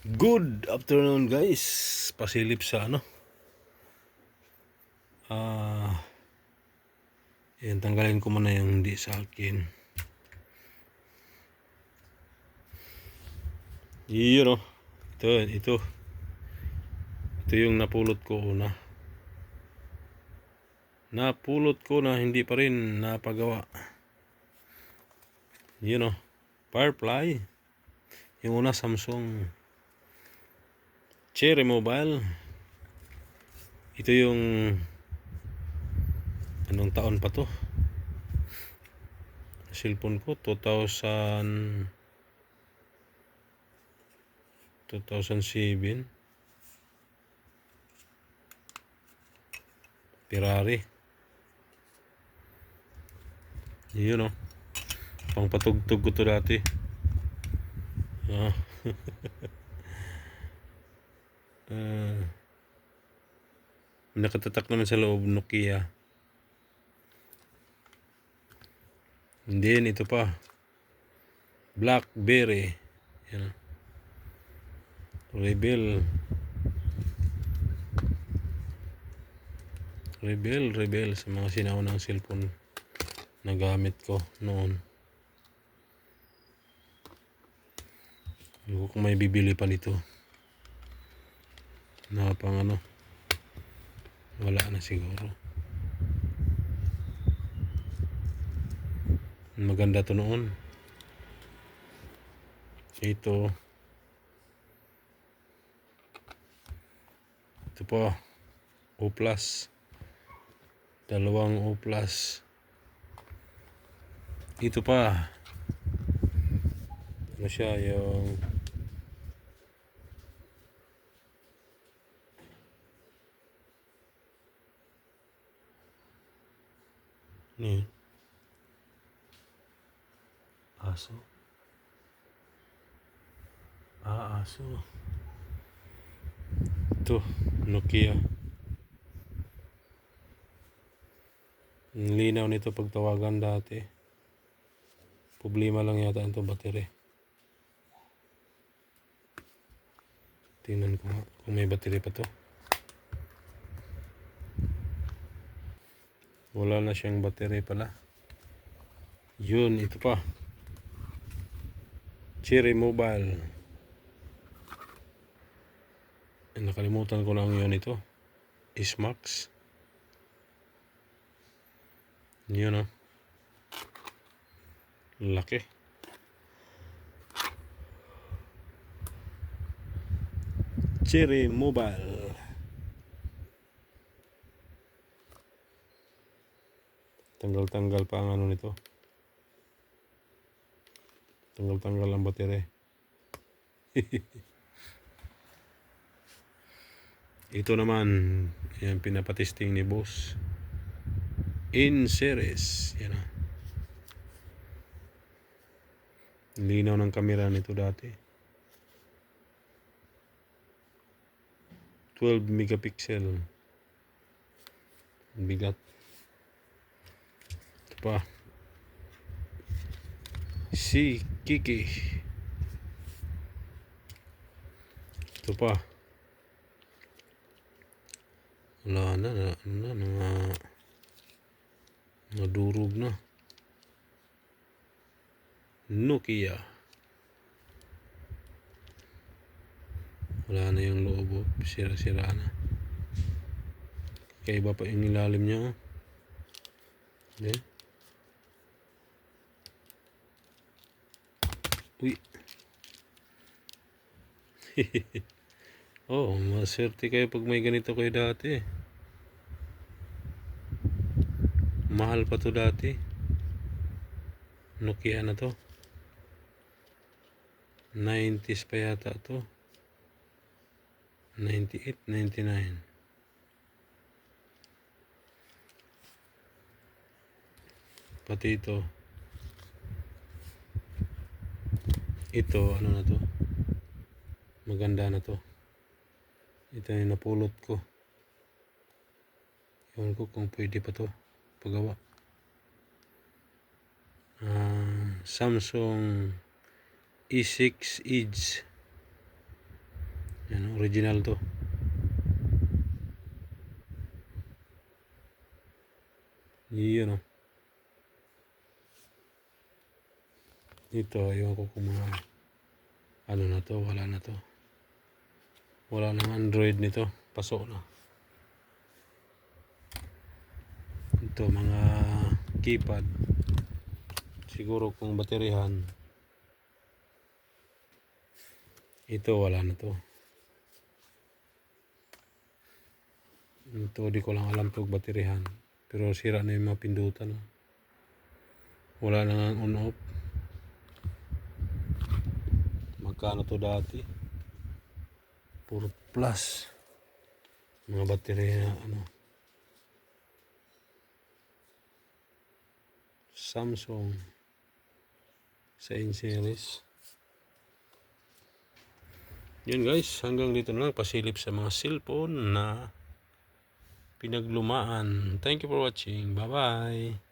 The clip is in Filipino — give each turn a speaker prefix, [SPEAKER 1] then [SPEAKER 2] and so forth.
[SPEAKER 1] Good afternoon guys. Pasilip sa ano. Ah. yan, tanggalin ko muna yung hindi sa akin. Yun oh. Ito, ito. Ito yung napulot ko una. Napulot ko na hindi pa rin napagawa. Yun oh. Firefly. Yung una Samsung Cherry Mobile. Ito yung anong taon pa to? Cellphone ko 2000 2007 Ferrari. Yun oh. Pangpatugtog ko to dati. Ah. Ah. nakatatak naman sa loob Nokia. And then ito pa. Blackberry. Yan. Rebel. Rebel, rebel sa mga sinaunang cellphone na gamit ko noon. Hindi ko kung may bibili pa nito. Na pang ano. Wala na siguro. Maganda to noon. Ito. Ito po. O plus. Dalawang O plus. Ito pa. Ano siya yung Yun? Aso. Ah, aso. Ito, Nokia. Ang linaw nito pagtawagan dati. Problema lang yata ito battery. Tingnan ko kung may battery pa to. Wala na siyang battery pala. Yun, ito pa. Cherry Mobile. Eh, nakalimutan ko lang yun ito. Ismax. Yun o. Laki. Cherry Mobile. Tanggal-tanggal pa ang ano nito. Tanggal-tanggal ang battery. Ito naman, yan pinapatesting ni boss. In series. Yan na. Linaw ng kamera nito dati. 12 megapixel. Bigat. Pa. Si Kiki. Ito pa. Wala na, na, na, na, nadurog na. Nokia. Wala na yung loob, oh. sira-sira na. Kaya iba pa yung ilalim niya. Oh. Then, Uy. oh, maswerte kayo pag may ganito kayo dati. Mahal pa to dati. Nokia na to. 90s pa yata to. 98, 99. Pati ito. Ito, ano na to? Maganda na to. Ito yung napulot ko. Ewan ko kung pwede pa to pagawa. Ah, Samsung E6 Edge Yan, original to. Yun oh. Dito, ayaw ko kung ano na to, wala na to. Wala nang Android nito, paso na. Ito, mga keypad. Siguro kung baterihan. Ito, wala na to. Ito, di ko lang alam pag baterihan. Pero sira na yung mga pindutan. oh. Wala na nga on-off. Magkano to dati? Puro plus. Mga baterya, ano. Samsung. Sa in-series. Yun guys, hanggang dito na lang pasilip sa mga cellphone na pinaglumaan. Thank you for watching. Bye-bye.